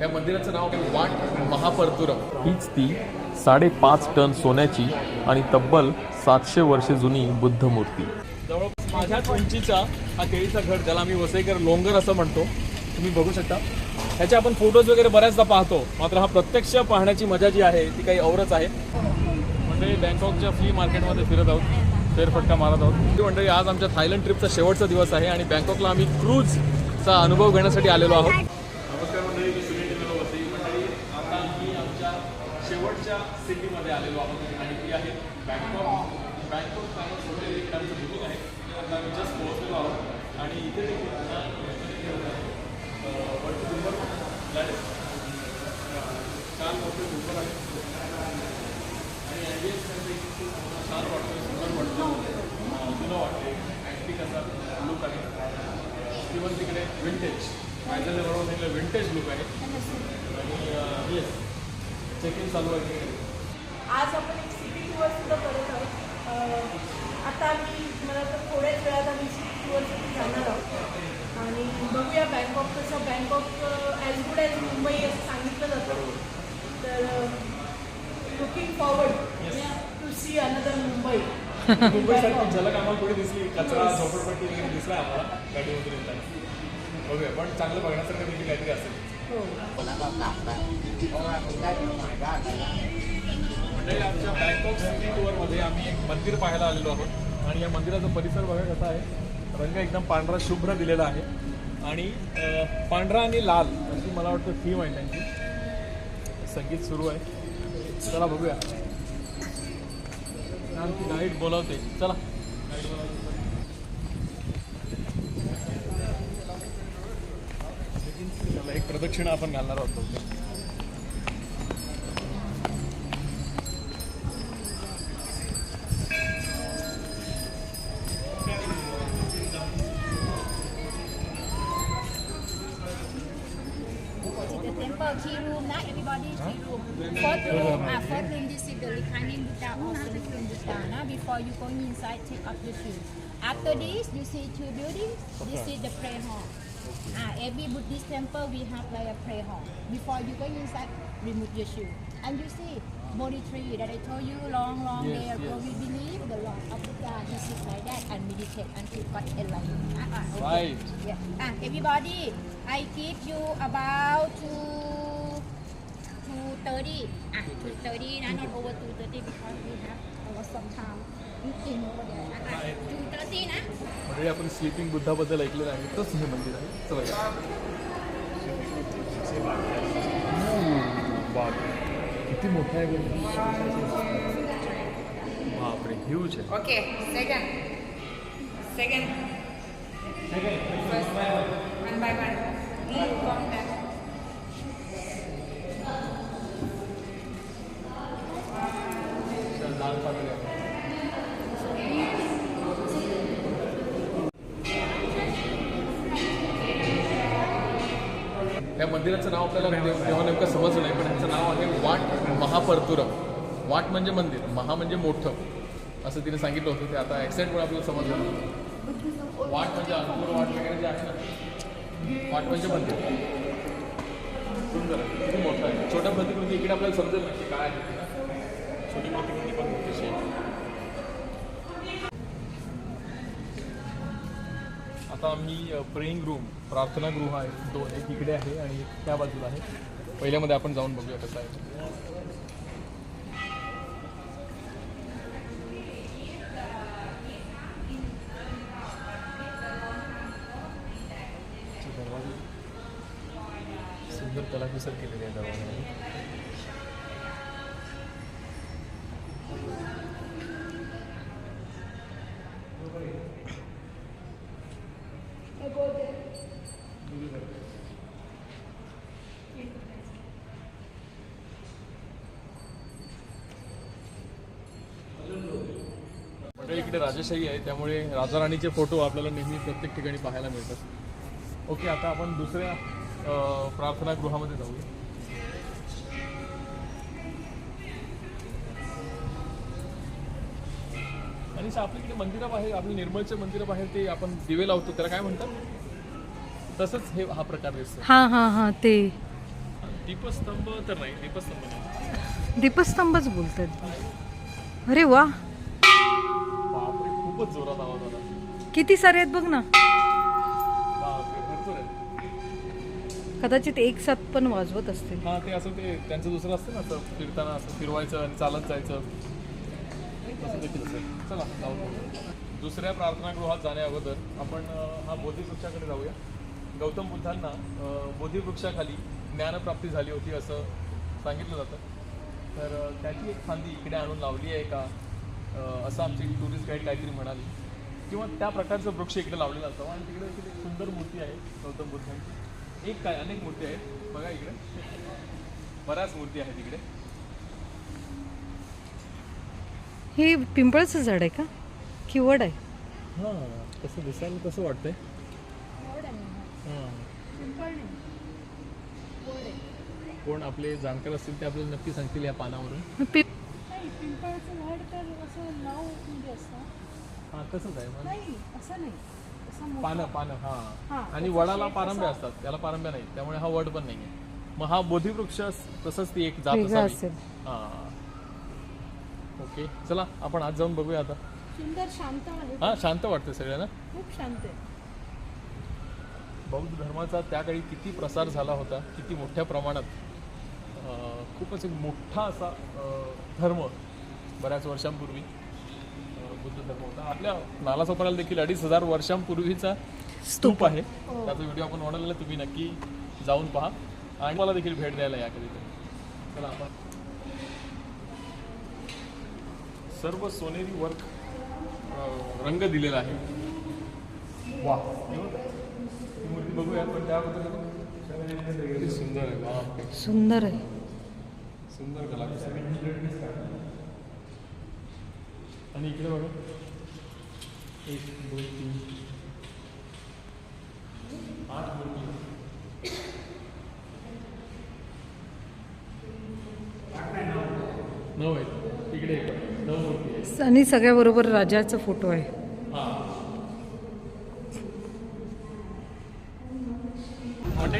या मंदिराचं नाव आहे वाट महापरतुरम. हीच ती साडेपाच टन सोन्याची आणि तब्बल सातशे वर्षे जुनी बुद्ध मूर्ती. जवळपास माझ्याच उंचीचा हा केळीचा घड ज्याला आम्ही वसईकर लोंगर असं म्हणतो तुम्ही बघू शकता. त्याचे आपण फोटोज वगैरे बऱ्याचदा पाहतो मात्र हा प्रत्यक्ष पाहण्याची मजा जी आहे ती काही औरच आहे. इथे बँकॉकच्या फ्ली मार्केटमध्ये फिरत आहोत फेरफटका मारत आहोत. म्हणजे मंडळी आज आमच्या थायलंड ट्रिपचा शेवटचा दिवस आहे आणि बँकॉकला आम्ही क्रूजचा अनुभव घेण्यासाठी आलेलो आहोत. नमस्कार मंडळी मी सुनील वसई. मंडळी आता आम्ही आमच्या शेवटच्या सिटीमध्ये आलेलो आहोत आणि ती आहे बँकॉक. बँकॉक हॉटेल आमचं बुकिंग आहे आता आम्ही जस्ट पोहोचलेलो आहोत. आणि इथे देखील ना, मोठे डोंगर आहे तिकडे विंटेज माझ्या बरोबर सांगितलं विंटेज लुक आहे आणि येस चेक इन चालू आहे आज आपण एक सिटी टूर सुद्धा करत आहोत. आता आम्ही मला तर थोड्याच वेळात आम्ही सिटी टूरसाठी जाणार आहोत. आणि बघूया बँकॉक कसं Bangkok as good as Mumbai असं सांगितलं जातं. तर looking forward to see another Mumbai मुंबईसारखी झलक आम्हाला कुठे दिसली. कचरा झोपडपट्टी वगैरे दिसला आम्हाला. गाडीमधून येताना बघूया पण चांगलं बघण्यासारखं देखील काहीतरी असेल. हो. म्हणजे आमच्या बँकॉक सिटी टूरमध्ये आम्ही एक मंदिर पाहायला आलेलो आहोत. आणि या मंदिराचा परिसर बघा कसा आहे. रंग एकदम पांढरा शुभ्र दिलेला आहे. आणि पांढरा आणि लाल अशी मला वाटतं थीम आहे त्यांची. संगीत सुरू आहे. चला बघूया. आमची गाईड बोलावते. चला चला, एक प्रदक्षिणा आपण घालणार आहोत. key room, not everybody key room. First room, ah, uh, first room, this is the reclining Buddha or sitting Buddha. Now, before you going inside, take off your shoes. After this, you see two buildings. This is the prayer hall. Ah, every Buddhist temple we have like a prayer hall. Before you going inside, remove your shoe. And you see, Bodhi tree that I told you long, long yes, day ago, yes. we believe the Lord of Buddha, he sits like that and meditate until God enlightened. Ah, uh-huh. ah, okay. Right. Yeah. Ah, everybody, I give you about two 230 ah 230 nah not over 230 because we have our some ah, ah, आपण sleeping बुद्धाबद्दल ऐकलं आहे. तोच हे मंदिर आहे. किती मोठं आहे बापरे ह्यूज आहे. Okay second second second bye bye मंदिराचं नाव आपल्याला तेव्हा नेमकं समजलं नाही पण ह्याचं नाव आहे वाट महापरतुरम. वाट म्हणजे मंदिर महा म्हणजे मोठं. असं तिने सांगितलं होतं ते आता ॲक्सेंटमुळे आपल्याला समजलं वाट म्हणजे अंकुर वाट वगैरे जे आहे ना वाट म्हणजे मंदिर. सुंदर आहे किती मोठं आहे. छोट्या प्रतिकृती इकडे आपल्याला समजेल नाही काय आहे. ते. छोटी प्रतिकृती पण कशी आहे. आता आम्ही प्रेईंग रूम प्रार्थनागृह आहे दोन एक इकडे आहे आणि त्या बाजूला आहे. पहिल्यामध्ये आपण जाऊन बघूया कसं आहे. इकडे राजेशाही आहे त्यामुळे राजाराणीचे फोटो आपल्याला नेहमी प्रत्येक ठिकाणी पाहायला मिळतात. ओके आता आपण दुसऱ्या प्रार्थना गृहामध्ये जाऊया. आणि आपल्याकडे मंदिराबाहेर आपल्या निर्मलच्या मंदिराबाहेर ते आपण दिवे लावतो त्याला काय म्हणतात? तसंच हे हा प्रकार दिसतो हां हां हां ते. दीपस्तंभ तर नाही दीपस्तंभ नाही. दीपस्तंभच बोलतात. अरे वा. बापरे खूपच जोरात आवाज आला. किती सारे आहेत बघ ना. बापरे भरपूर आहे कदाचित एक साथ पण वाजवत असतील. हा ते असं ते त्यांचं दुसरं असतं ना असं फिरताना असं फिरवायचं आणि चालत जायचं. तसं देखील असेल चला बघू. दुसऱ्या प्रार्थनागृहात जाण्या अगोदर आपण अं, हा बोधिवृक्षाकडे जाऊया. गौतम बुद्धांना बोधिवृक्षाखाली ज्ञानप्राप्ती झाली होती असं सांगितलं जातं. तर त्याची एक फांदी इकडे आणून लावली आहे का? असं आमची टुरिस्ट गाईड काहीतरी म्हणाली. किंवा त्या प्रकारचं वृक्ष इकडे लावलेला असावा आणि तिकडे एक सुंदर मूर्ती आहे गौतम बुद्धांची. एक काय अनेक मूर्ती आहेत. बघा इकडे. बऱ्याच मूर्ती आहेत इकडे हे पिंपळाचं झाड आहे का? की वड आहे? हां कसं दिसायला कसं वाटतंय. कोण आपले जाणकार असतील ते आपल्याला नक्की सांगतील या पानावरून. पि- पिंपळाचं झाड तर असं नाव म्हणजे असतं हां तसंच आहे मग. नाही असं नाही. असं मोठं. पानं पानं हां. हां, आणि वडाला पारंब्या असतात. त्याला पारंब्या नाही त्यामुळे हा वड पण नाही मग हा बोधिवृक्ष तसंच ती एक जात वेगळा असावी. असेल. हां. ओके. चला आपण आज जाऊन बघूया आता. सुंदर शांत आहे. हां शांत वाटतं सगळ्यांना. खूप शांत आहे. बौद्ध धर्माचा त्या काळी किती प्रसार झाला होता किती मोठ्या प्रमाणात खूपच एक मोठा असा धर्म बऱ्याच वर्षांपूर्वी बुद्ध धर्म होता. आपल्या नालासोपाराला देखील अडीच हजार वर्षांपूर्वीचा स्तूप आहे. त्याचा व्हिडिओ आपण बनवलेला तुम्ही नक्की जाऊन पहा. आणि मला देखील भेट द्यायला या कधीतरी. चला आपण सर्व सोनेरी वर्क रंग दिलेला आहे. वा ही बघूया पण त्याबद्दल किती सुंदर आहे वा सुंदर आहे. सुंदर कलाकृती. आणि इकडे बघा. एक दोन तीन. आठ मूर्ती नऊ आहेत. नऊ मूर्ती आहेत आणि सगळ्याबरोबर राजाचा फोटो आहे मंडळी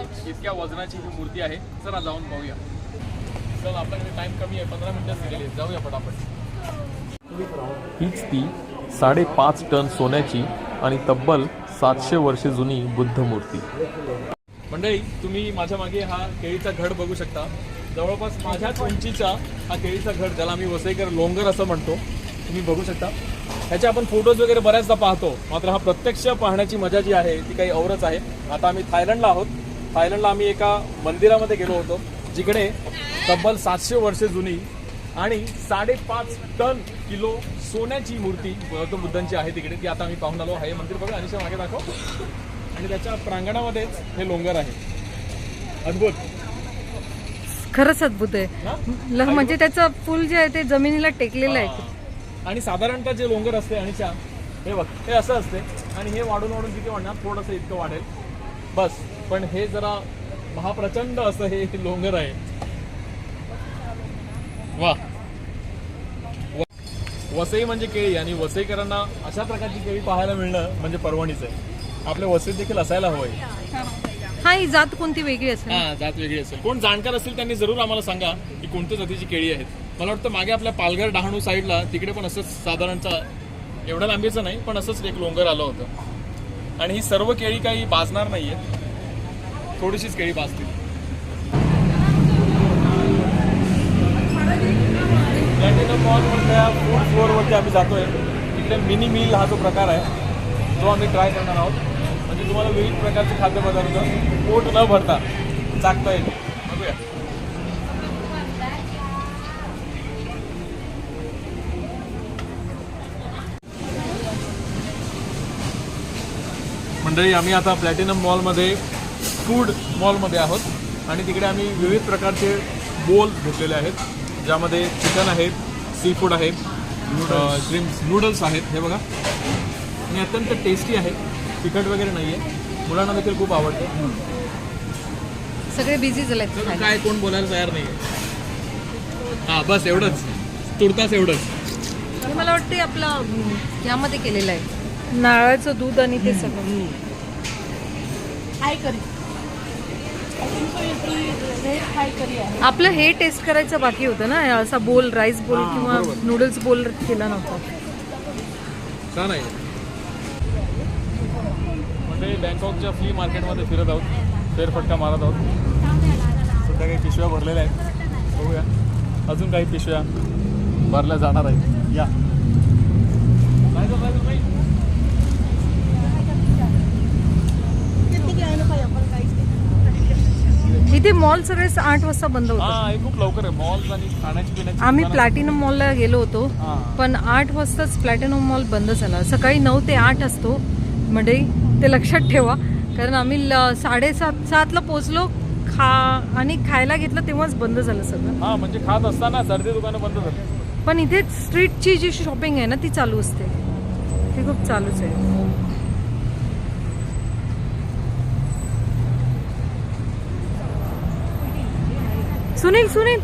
इतक्या वजनाची ही मूर्ती आहे. चला जाऊन पाहूया चल आपल्याकडे टाइम कमी आहे. पंधरा मिनिटं दिलेली जाऊया पटापट. हीच ती साडेपाच टन सोन्याची आणि तब्बल सातशे वर्षे जुनी बुद्ध मूर्ती. मंडळी तुम्ही माझ्या मागे हा केळीचा घड बघू शकता. जवळपास माझ्याच उंचीचा हा केळीचा घड ज्याला आम्ही वसईकर लोंगर असं म्हणतो तुम्ही बघू शकता. ह्याचे आपण फोटोज वगैरे बऱ्याचदा पाहतो. मात्र हा प्रत्यक्ष पाहण्याची मजा जी आहे ती काही औरच आहे. आता आम्ही थायलंडला आहोत. थायलंडला आम्ही एका मंदिरामध्ये गेलो होतो जिकडे तब्बल सातशे वर्षे जुनी आणि साडेपाच टन किलो सोन्याची मूर्ती गौतम बुद्धांची आहे तिकडे ती आता आम्ही पाहून आलो. हे मंदिर बघा अनिशा मागे दाखव. आणि त्याच्या प्रांगणामध्येच हे लोंगर आहे. अद्भुत. खरंच अद्भुत आहे? ल- म्हणजे त्याचं फुल जे आहे ते जमिनीला टेकलेलं आहे. हा. आणि साधारणतः जे लोंगर असते अनिशा हे बघ हे असं असते. आणि हे वाढून वाढून किती वाढणार? थोडंसं इतकं वाढेल. बस. पण हे जरा महाप्रचंड असं हे लोंगर आहे. वा. वसई म्हणजे केळी आणि वसईकरांना अशा प्रकारची केळी पाहायला मिळणं म्हणजे परवणीच आहे. आपल्या वसईत देखील असायला हवंय. हा ही जात कोणती वेगळी असेल? हा जात वेगळी असेल. कोण जाणकार असतील त्यांनी जरूर आम्हाला सांगा की कोणत्या जातीची केळी आहेत. मला वाटतं मागे आपल्या पालघर डहाणू साईडला तिकडे पण असंच साधारणचा एवढ्या लांबीचं नाही पण असंच एक लोंगर आलं होतं. आणि ही सर्व केळी काही भाजणार नाहीये. थोडीशीच केळी भाजतील प्लॅटिनम मॉलमधल्या फूड फ्लोअरवरती आम्ही जातोय. तिकडे मिनी मिल हा जो प्रकार आहे तो आम्ही ट्राय करणार आहोत. म्हणजे तुम्हाला विविध प्रकारचे खाद्यपदार्थ पोट न भरता चाकता येईल. बघूया. मंडळी आम्ही आता प्लॅटिनम मॉलमध्ये फूड मॉलमध्ये आहोत. आणि तिकडे आम्ही विविध प्रकारचे बोल घेतलेले आहेत. ज्यामध्ये चिकन आहे सी फूड आहे ड्रिंक्स नूडल्स आहेत. हे बघा. आणि अत्यंत टेस्टी आहे. तिखट वगैरे नाही आहे मुलांना देखील खूप आवडतं. सगळे बिझी झालेत तर काय कोण बोलायला तयार नाही आहे हां बस एवढंच. तुर्तास एवढंच. हे मला वाटते आपलं यामध्ये केलेलं आहे. नारळाचं दूध आणि ते सगळं. हाय करी. आपलं हे टेस्ट करायचं बाकी होतं ना? असा बोल राईस बोल किंवा. नूडल्स बोल केला नव्हता. छान आहे. म्हणजे बँकॉकच्या फ्ली मार्केटमध्ये फिरत आहोत. फेरफटका मारत आहोत. सध्या काही पिशव्या भरलेल्या आहेत. बघूया. अजून काही पिशव्या भरल्या जाणार आहेत. या जायचं, जायचं, नाही. इथे मॉल सगळे आठ वाजता बंद होतात. हा हे खूप लवकर आहे. मॉल्स आणि खाण्याची पिण्याची आम्ही दुकानं- प्लॅटिनम मॉलला गेलो होतो हां. पण आठ वाजताच प्लॅटिनम मॉल बंद झाला. सकाळी नऊ ते आठ असतो. म्हणजे ते लक्षात ठेवा. कारण आम्ही ल- साडेसात सातला पोचलो खा आणि खायला घेतलं तेव्हाच बंद झालं सगळं. हा म्हणजे खात असताना सर्दी दुकानं बंद झाली. पण इथे स्ट्रीटची जी शॉपिंग आहे ना ती चालू असते. ती खूप चालूच आहे. सुनील सुनील.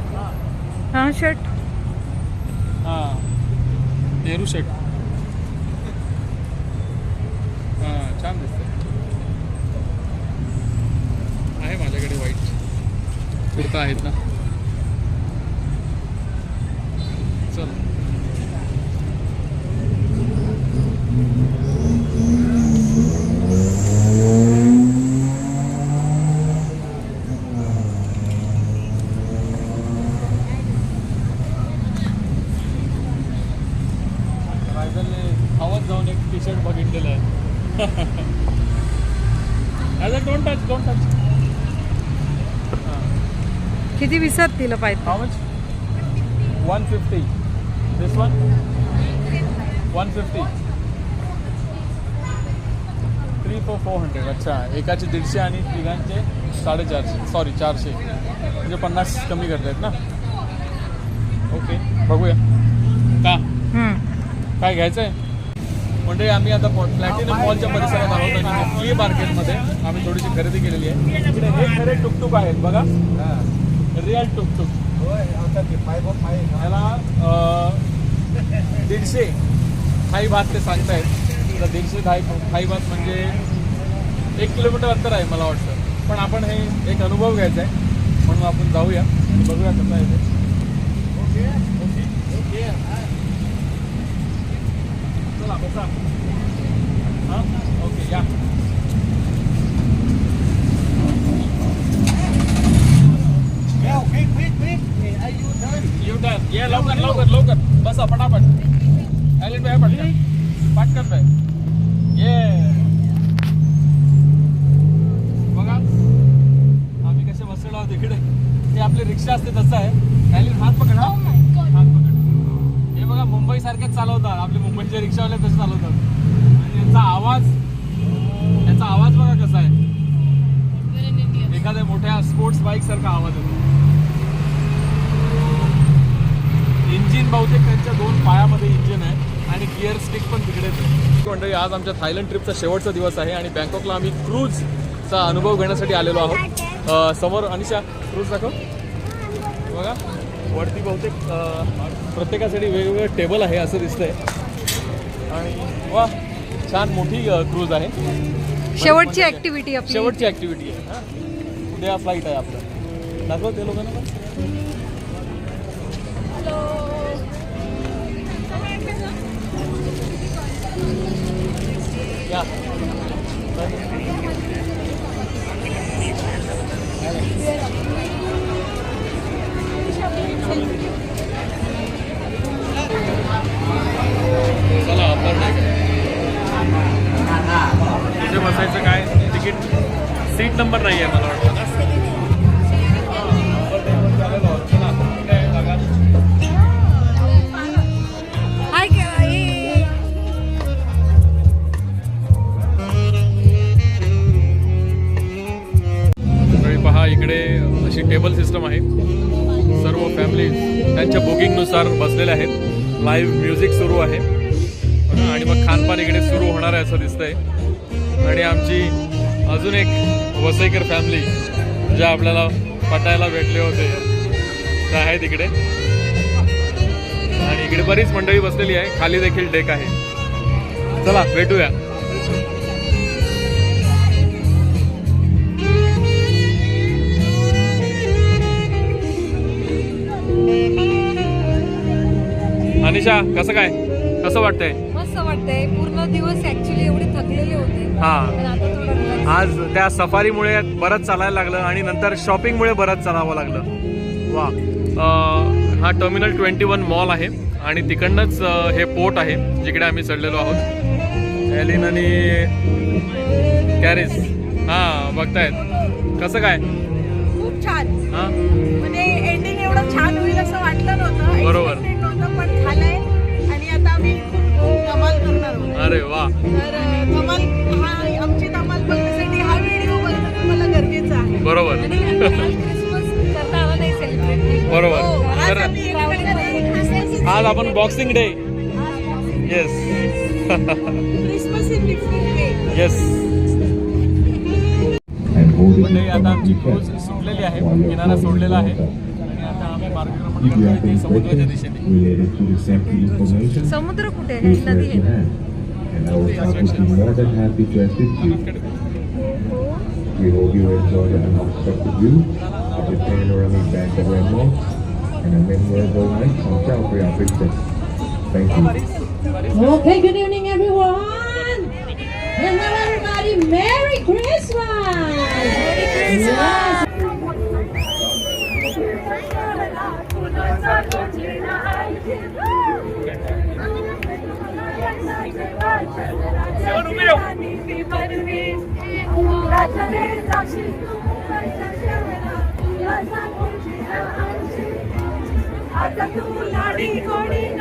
हा शर्ट हा नेहरू शेट हा छान दिसतंय. आहे माझ्याकडे वाईट कुर्ता आहेत ना चल रायगडने आवाज जाऊन एक टी शर्ट बघितलेलं आहे as a don't touch don't touch किती विसर तिला पाहिजे how much one fifty this one one fifty three four four hundred अच्छा. एकाचे दीडशे आणि तिघांचे साडेचारशे. सॉरी चारशे. म्हणजे पन्नास कमी करतायत ना? ओके बघूया. का? काय घ्यायचं आहे म्हणजे आम्ही आता प्लॅटिनम मॉलच्या परिसरात आहोत आणि फ्ली मार्केटमध्ये आम्ही थोडीशी खरेदी केलेली आहे. इकडे हे खरे टुकटुक आहेत बघा. रिअल टुकटुक याला अं, दीडशे थाई भात ते सांगतायत. तर दीडशे थाई थाई भात म्हणजे एक किलोमीटर अंतर आहे मला वाटतं. पण आपण हे एक अनुभव घ्यायचा आहे. म्हणून आपण जाऊया आणि बघूया कसं आहे ते. ओके. ओके. ओके. चला बसा. हां? ओके यू टर्न ये लवकर लवकर लवकर बसा पटापट ॲलिट बाय पटकन पटकन बाय ये बघा आम्ही कसे बसलेलो आहोत इकडे हे आपली रिक्षा असते तसं आहे ॲलिट हात पकड हा हात पकड हे बघा मुंबई सारखेच चालवतात आपले मुंबईचे रिक्षावाले तसे चालवतात आणि यांचा आवाज याचा आवाज बघा कसा आहे एखाद्या मोठ्या स्पोर्ट्स बाईक सारखा आवाज येतो इंजिन बहुतेक त्यांच्या दोन पायामध्ये इंजिन आहे आणि गिअर स्टिक पण तिकडेच आहे मंडळी आज आमच्या थायलंड ट्रिपचा शेवटचा दिवस आहे आणि बँकॉकला आम्ही क्रूजचा अनुभव घेण्यासाठी आलेलो आहोत. अं, समोर अनिशा क्रूज दाखव. बघा. वरती बहुतेक प्रत्येकासाठी वेगवेगळं टेबल आहे असं दिसतंय. आणि वा छान मोठी क्रूज आहे. शेवटची ऍक्टिव्हिटी आपली. शेवटची ऍक्टिव्हिटी आहे. हा. उद्या फ्लाईट आहे आपलं. दाखव ते लोकांना पण या चला आपण इथे बसायचं काय तिकीट सीट नंबर नाही आहे मला वाटतं लाईव्ह म्युझिक सुरू आहे. आणि मग खानपान इकडे सुरू होणार आहे असं दिसतंय. आणि आमची अजून एक वसईकर फॅमिली जे आपल्याला पटायला भेटले होते ते आहेत इकडे. आणि इकडे बरीच मंडळी बसलेली आहे. खाली देखील डेक आहे. चला भेटूया. अनिशा कसं काय? कसं वाटतंय? मस्त वाटतंय. पूर्ण दिवस ऍक्च्युली एवढे थकलेले होते. हा. पण आता थोडं relax आज त्या सफारीमुळे बरंच चालायला लागलं आणि नंतर शॉपिंगमुळे बरंच चालावं लागलं. वा. अं, हा टर्मिनल ट्वेंटी वन मॉल आहे आणि तिकडनंच अं, हे पोर्ट आहे जिकडे आम्ही चढलेलो आहोत. एलिन आणि कॅरिस हां बघतायत. कसं काय? खूप छान. हां? म्हणजे एंडिंग एवढं छान होईल असं वाटलं नव्हतं. बरोबर. अरे वा. तर अं, कमाल हा आमची कमाल बघण्यासाठी हा व्हिडिओ बघणं तुम्हाला गरजेचं आहे. बरोबर. आणि क्रिसमस करता आला नाही सेलिब्रेट बरोबर. हो, आज आम्ही आपण boxing day yes Christmas in different way yes मंडळी आता आमची क्रूज सुटलेली आहे. किनारा सोडलेला आहे. आणि आता आम्ही मार्गक्रमण करतोय ते समुद्राच्या दिशेने. समुद्र कुठे आहे? नदी आहे. And our staff will be more than happy to assist you. We hope you enjoy the unexpected view of the panoramic bank of Rainbow and a memorable night on Calvary Princess. Thank you. Okay, good evening, everyone. Hello, everybody. Merry Christmas. Merry Christmas. आता तू लाडी गोडी न